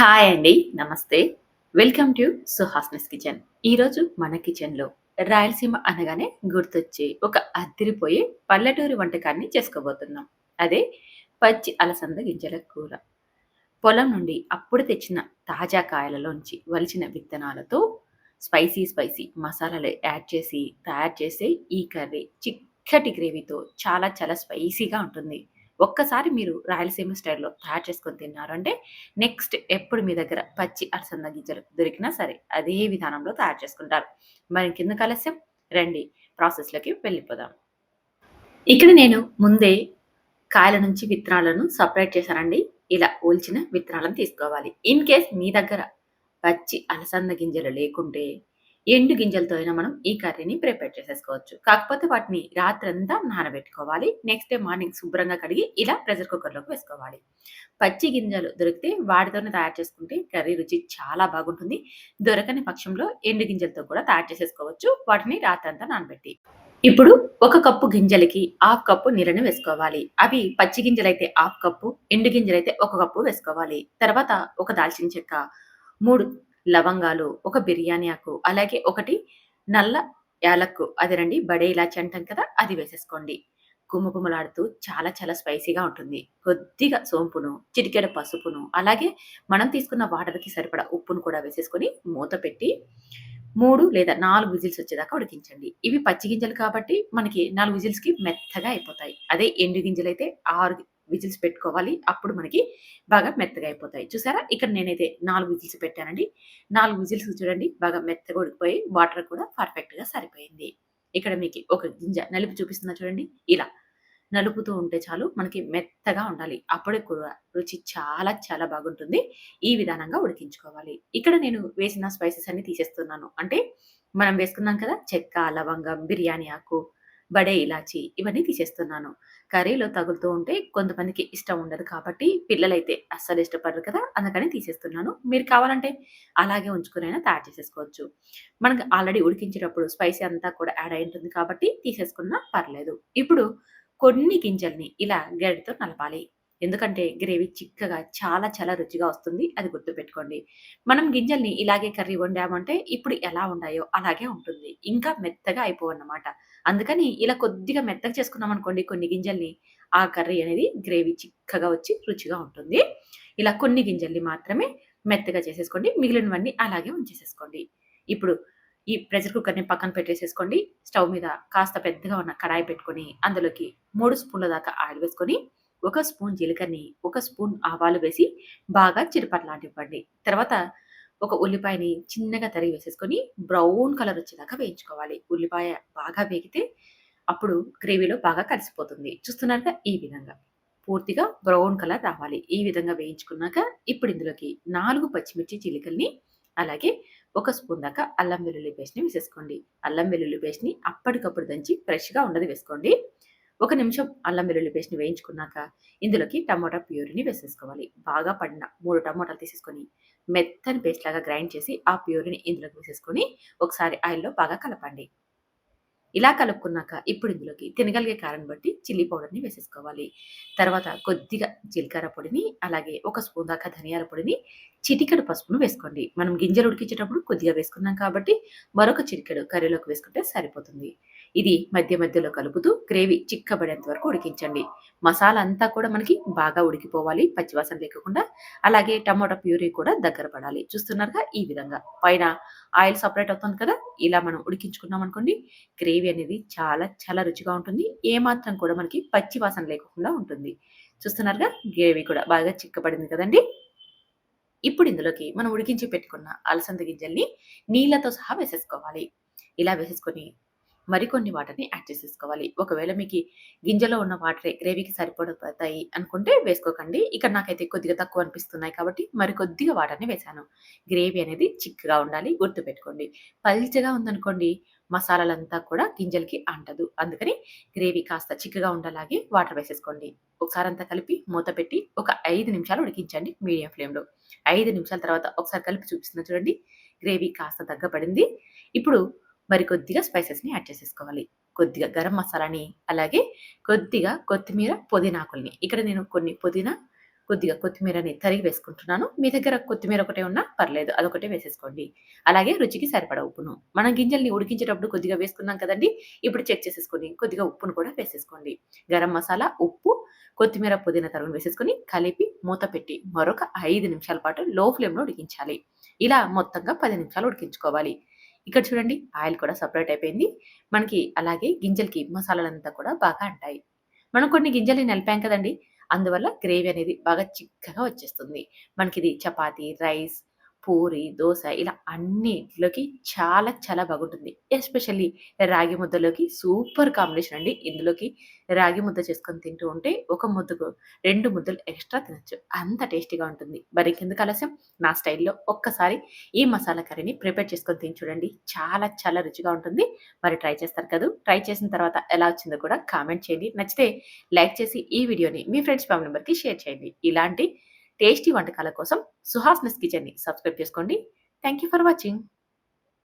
Hi అండి. నమస్తే. Welcome to Suhasini's kitchen. ఈరోజు మన కిచెన్‌లో రాయలసీమ అనగానే గుర్తొచ్చే ఒక అద్దరిపోయే పల్లెటూరి వంటకాన్ని చేసుకోబోతున్నాం. అదే పచ్చి అలసంద గింజల కూర. పొలం నుండి అప్పుడు తెచ్చిన తాజా కాయలలోంచి వలిచిన విత్తనాలతో స్పైసీ, స్పైసీ మసాలాలు యాడ్ చేసి తయారు చేసే ఈ కర్రీ చిక్కటి గ్రేవీతో చాలా చాలా స్పైసీగా ఉంటుంది. ఒక్కసారి మీరు రాయలసీమ స్టైల్‌లో తయారు చేసుకొని తిన్నారు అంటే నెక్స్ట్ ఎప్పుడు మీ దగ్గర పచ్చి అలసంద గింజలు దొరికినా సరే అదే విధానంలో తయారు చేసుకుంటారు. మరి కింద కలస్యం రండి ప్రాసెస్‌లోకి వెళ్ళిపోదాం. ఇక్కడ నేను ముందే కాయల నుంచి విత్తనాలను సపరేట్ చేశానండి. ఇలా ఒలిచిన విత్తనాలను తీసుకోవాలి. ఇన్ కేస్ మీ దగ్గర పచ్చి అలసంద గింజలు లేకుంటే ఎండు గింజలతో అయినా మనం ఈ కర్రీని ప్రిపేర్ చేసేసుకోవచ్చు. కాకపోతే వాటిని రాత్రంతా నానబెట్టుకోవాలి. నెక్స్ట్ డే మార్నింగ్ శుభ్రంగా కడిగి ఇలా ప్రెషర్ కుక్కర్‌లోకి వేసుకోవాలి. పచ్చి గింజలు దొరికితే వాటితోనే తయారు చేసుకుంటే కర్రీ రుచి చాలా బాగుంటుంది. దొరకని పక్షంలో ఎండు గింజలతో కూడా తయారు చేసేసుకోవచ్చు. వాటిని రాత్రంతా నానబెట్టి. ఇప్పుడు ఒక కప్పు గింజలకి హాఫ్ కప్పు నీళ్ళని వేసుకోవాలి. అవి పచ్చి గింజలైతే హాఫ్ కప్పు, ఎండు గింజలైతే ఒక కప్పు వేసుకోవాలి. తర్వాత ఒక దాల్చిన చెక్క, మూడు లవంగాలు, ఒక బిర్యానీ ఆకు, అలాగే ఒకటి నల్ల యాలక్కు అదేనండి బడే ఇలాచి అంటాం కదా! అది వేసేసుకోండి. గుమగుమలాడుతూ చాలా చాలా స్పైసీగా ఉంటుంది. కొద్దిగా సోంపును, చిటికెడ పసుపును, అలాగే మనం తీసుకున్న వాటర్‌కి సరిపడా ఉప్పును కూడా వేసేసుకొని మూత పెట్టి మూడు లేదా నాలుగు విజిల్స్ వచ్చేదాకా ఉడికించండి. ఇవి పచ్చి గింజలు కాబట్టి మనకి నాలుగు విజిల్స్‌కి మెత్తగా అయిపోతాయి. అదే ఎండు గింజలైతే ఆరు విజిల్స్ పెట్టుకోవాలి. అప్పుడు మనకి బాగా మెత్తగా అయిపోతాయి. చూసారా? ఇక్కడ నేనైతే నాలుగు విజిల్స్ పెట్టానండి. నాలుగు విజిల్స్ చూడండి బాగా మెత్తగా ఉడికిపోయి వాటర్ కూడా పర్ఫెక్ట్‌గా సరిపోయింది. ఇక్కడ మీకు ఒక గింజ నలుపు చూపిస్తున్నా చూడండి. ఇలా నలుపుతూ ఉంటే చాలు మనకి మెత్తగా ఉండాలి. అప్పుడే కూర రుచి చాలా చాలా బాగుంటుంది. ఈ విధానంగా ఉడికించుకోవాలి. ఇక్కడ నేను వేసిన స్పైసెస్ అన్ని తీసేస్తున్నాను. అంటే మనం వేసుకున్నాం కదా! చెక్క, లవంగం, బిర్యానీ ఆకు, బడే ఇలాచి ఇవన్నీ తీసేస్తున్నాను. కర్రీలో తగులుతూ ఉంటే కొంతమందికి ఇష్టం ఉండదు కాబట్టి పిల్లలైతే అస్సలు ఇష్టపడరు కదా! అందుకని తీసేస్తున్నాను. మీరు కావాలంటే అలాగే ఉంచుకునైనా తయారు చేసేసుకోవచ్చు. మనకు ఆల్రెడీ ఉడికించేటప్పుడు స్పైసీ అంతా కూడా యాడ్ అయి ఉంటుంది కాబట్టి తీసేసుకున్నా పర్లేదు. ఇప్పుడు కొన్ని గింజల్ని ఇలా గరిటెతో నలపాలి. ఎందుకంటే గ్రేవీ చిక్కగా చాలా చాలా రుచిగా వస్తుంది. అది గుర్తుపెట్టుకోండి. మనం గింజల్ని ఇలాగే కర్రీ వండామంటే ఇప్పుడు ఎలా ఉన్నాయో అలాగే ఉంటుంది. ఇంకా మెత్తగా అయిపోవన్నమాట. అందుకని ఇలా కొద్దిగా మెత్తగా చేసుకున్నామనుకోండి కొన్ని గింజల్ని ఆ కర్రీ అనేది గ్రేవీ చిక్కగా వచ్చి రుచిగా ఉంటుంది. ఇలా కొన్ని గింజల్ని మాత్రమే మెత్తగా చేసేసుకోండి. మిగిలినవన్నీ అలాగే ఉంచేసేసుకోండి. ఇప్పుడు ఈ ప్రెషర్ కుక్కర్‌ని పక్కన పెట్టేసేసుకోండి. స్టవ్ మీద కాస్త పెద్దగా ఉన్న కడాయి పెట్టుకొని అందులోకి మూడు స్పూన్ల దాకా ఆయిల్ వేసుకొని, ఒక స్పూన్ జీలకర్రని, ఒక స్పూన్ ఆవాలు వేసి బాగా చిరుపట్లాంటివ్వండి తర్వాత ఒక ఉల్లిపాయని చిన్నగా తరిగి వేసేసుకొని బ్రౌన్ కలర్ వచ్చేదాకా వేయించుకోవాలి. ఉల్లిపాయ బాగా వేగితే అప్పుడు గ్రేవీలో బాగా కలిసిపోతుంది. చూస్తున్నారుగా ఈ విధంగా. పూర్తిగా బ్రౌన్ కలర్ రావాలి. ఈ విధంగా వేయించుకున్నాక ఇప్పుడు ఇందులోకి నాలుగు పచ్చిమిర్చి చిలికల్ని అలాగే ఒక స్పూన్ దాకా అల్లం వెల్లుల్లి పేస్ట్‌ని వేసేసుకోండి. అల్లం వెల్లుల్లి పేస్ట్‌ని అప్పటికప్పుడు దంచి ఫ్రెష్‌గా ఉన్నది వేసుకోండి. ఒక నిమిషం అల్లం వెల్లుల్లి పేస్ట్‌ని వేయించుకున్నాక ఇందులోకి టమాటా ప్యూరీని వేసేసుకోవాలి. బాగా పడిన మూడు టమాటాలు తీసేసుకొని మెత్తని పేస్ట్ లాగా గ్రైండ్ చేసి ఆ ప్యూరీని ఇందులోకి వేసేసుకొని ఒకసారి ఆయిల్‌లో బాగా కలపండి. ఇలా కలుపుకున్నాక ఇప్పుడు ఇందులోకి తినగలిగే కారం బట్టి చిల్లీ పౌడర్‌ని వేసేసుకోవాలి. తర్వాత కొద్దిగా జీలకర్ర పొడిని, అలాగే ఒక స్పూన్ దాకా ధనియాల పొడిని, చిటికెడు పసుపును వేసుకోండి. మనం గింజలు ఉడికించేటప్పుడు కొద్దిగా వేసుకున్నాం కాబట్టి మరొక చిటికెడు కర్రీలోకి వేసుకుంటే సరిపోతుంది. ఇది మధ్య మధ్యలో కలుపుతూ గ్రేవీ చిక్కబడేంత వరకు ఉడికించండి. మసాలా అంతా కూడా మనకి బాగా ఉడికిపోవాలి పచ్చివాసన లేకుండా అలాగే టమాటా ప్యూరీ కూడా దగ్గర పడాలి. చూస్తున్నారుగా ఈ విధంగా. పైన ఆయిల్ సపరేట్ అవుతుంది కదా! ఇలా మనం ఉడికించుకున్నాం అనుకోండి గ్రేవీ అనేది చాలా చాలా రుచిగా ఉంటుంది. ఏమాత్రం కూడా మనకి పచ్చివాసన లేకుండా ఉంటుంది. చూస్తున్నారుగా గ్రేవీ కూడా బాగా చిక్కబడింది కదండీ! ఇప్పుడు ఇందులోకి మనం ఉడికించి పెట్టుకున్న అలసంద గింజల్ని నీళ్ళతో సహా వేసేసుకోవాలి. ఇలా వేసేసుకొని మరికొన్ని వాటర్‌ని యాడ్ చేసేసుకోవాలి. ఒకవేళ మీకు గింజలో ఉన్న వాటరే గ్రేవీకి సరిపడతాయి అనుకుంటే వేసుకోకండి. ఇక్కడ నాకైతే కొద్దిగా తక్కువ అనిపిస్తున్నాయి కాబట్టి మరి కొద్దిగా వాటర్‌ని వేశాను. గ్రేవీ అనేది చిక్కగా ఉండాలి గుర్తుపెట్టుకోండి. పల్చగా ఉందనుకోండి మసాలాలంతా కూడా గింజలకి అంటదు. అందుకని గ్రేవీ కాస్త చిక్కగా ఉండేలాగే వాటర్ వేసేసుకోండి. ఒకసారి అంతా కలిపి మూత పెట్టి ఒక ఐదు నిమిషాలు ఉడికించండి మీడియం ఫ్లేమ్‌లో. ఐదు నిమిషాల తర్వాత ఒకసారి కలిపి చూపిస్తున్నా చూడండి. గ్రేవీ కాస్త తగ్గబడింది ఇప్పుడు మరి కొద్దిగా స్పైసెస్‌ని యాడ్ చేసేసుకోవాలి. కొద్దిగా గరం మసాలాని, అలాగే కొద్దిగా కొత్తిమీర, పుదీనాకుల్ని ఇక్కడ నేను కొన్ని పుదీనా, కొద్దిగా కొత్తిమీరని తరిగి వేసుకుంటున్నాను. మీ దగ్గర కొత్తిమీర ఒకటే ఉన్నా పర్లేదు. అదొకటే వేసేసుకోండి. అలాగే రుచికి సరిపడా ఉప్పును. మనం గింజల్ని ఉడికించేటప్పుడు కొద్దిగా వేసుకున్నాం కదండీ! ఇప్పుడు చెక్ చేసేసుకొని కొద్దిగా ఉప్పును కూడా వేసేసుకోండి. గరం మసాలా, ఉప్పు, కొత్తిమీర, పుదీనా తరుగును వేసేసుకొని కలిపి మూత పెట్టి మరొక ఐదు నిమిషాల పాటు లో ఫ్లేమ్‌లో ఉడికించాలి. ఇలా మొత్తంగా పది నిమిషాలు ఉడికించుకోవాలి. ఇక్కడ చూడండి ఆయిల్ కూడా సపరేట్ అయిపోయింది. మనకి అలాగే గింజలకి మసాలాలంతా కూడా బాగా అంటాయి. మనం కొన్ని గింజల్ని నలిపాం కదండి అందువల్ల గ్రేవీ అనేది బాగా చిక్కగా వచ్చేస్తుంది. మనకిది చపాతీ, రైస్, పూరి, దోశ ఇలా అన్నిట్లోకి చాలా చాలా బాగుంటుంది. ఎస్పెషల్లీ రాగి ముద్దలోకి సూపర్ కాంబినేషన్ అండి. ఇందులోకి రాగి ముద్ద చేసుకొని తింటూ ఉంటే ఒక ముద్దకు రెండు ముద్దలు ఎక్స్‌ట్రా తినచ్చు అంత టేస్టీగా ఉంటుంది. మరి మరింకెందుకు ఆలస్యం నా స్టైల్‌లో ఒక్కసారి ఈ మసాలా కర్రీని ప్రిపేర్ చేసుకొని తిని చూడండి. చాలా చాలా రుచిగా ఉంటుంది. మరి ట్రై చేస్తారు కదా ట్రై చేసిన తర్వాత ఎలా వచ్చిందో కూడా కామెంట్ చేయండి. నచ్చితే లైక్ చేసి ఈ వీడియోని మీ ఫ్రెండ్స్, ఫ్యామిలీ మెంబర్‌కి షేర్ చేయండి. ఇలాంటి టేస్టీ వంటకాల కోసం సుహాస్నస్ కిచెన్‌ని సబ్స్క్రైబ్ చేసుకోండి. Thank you for watching.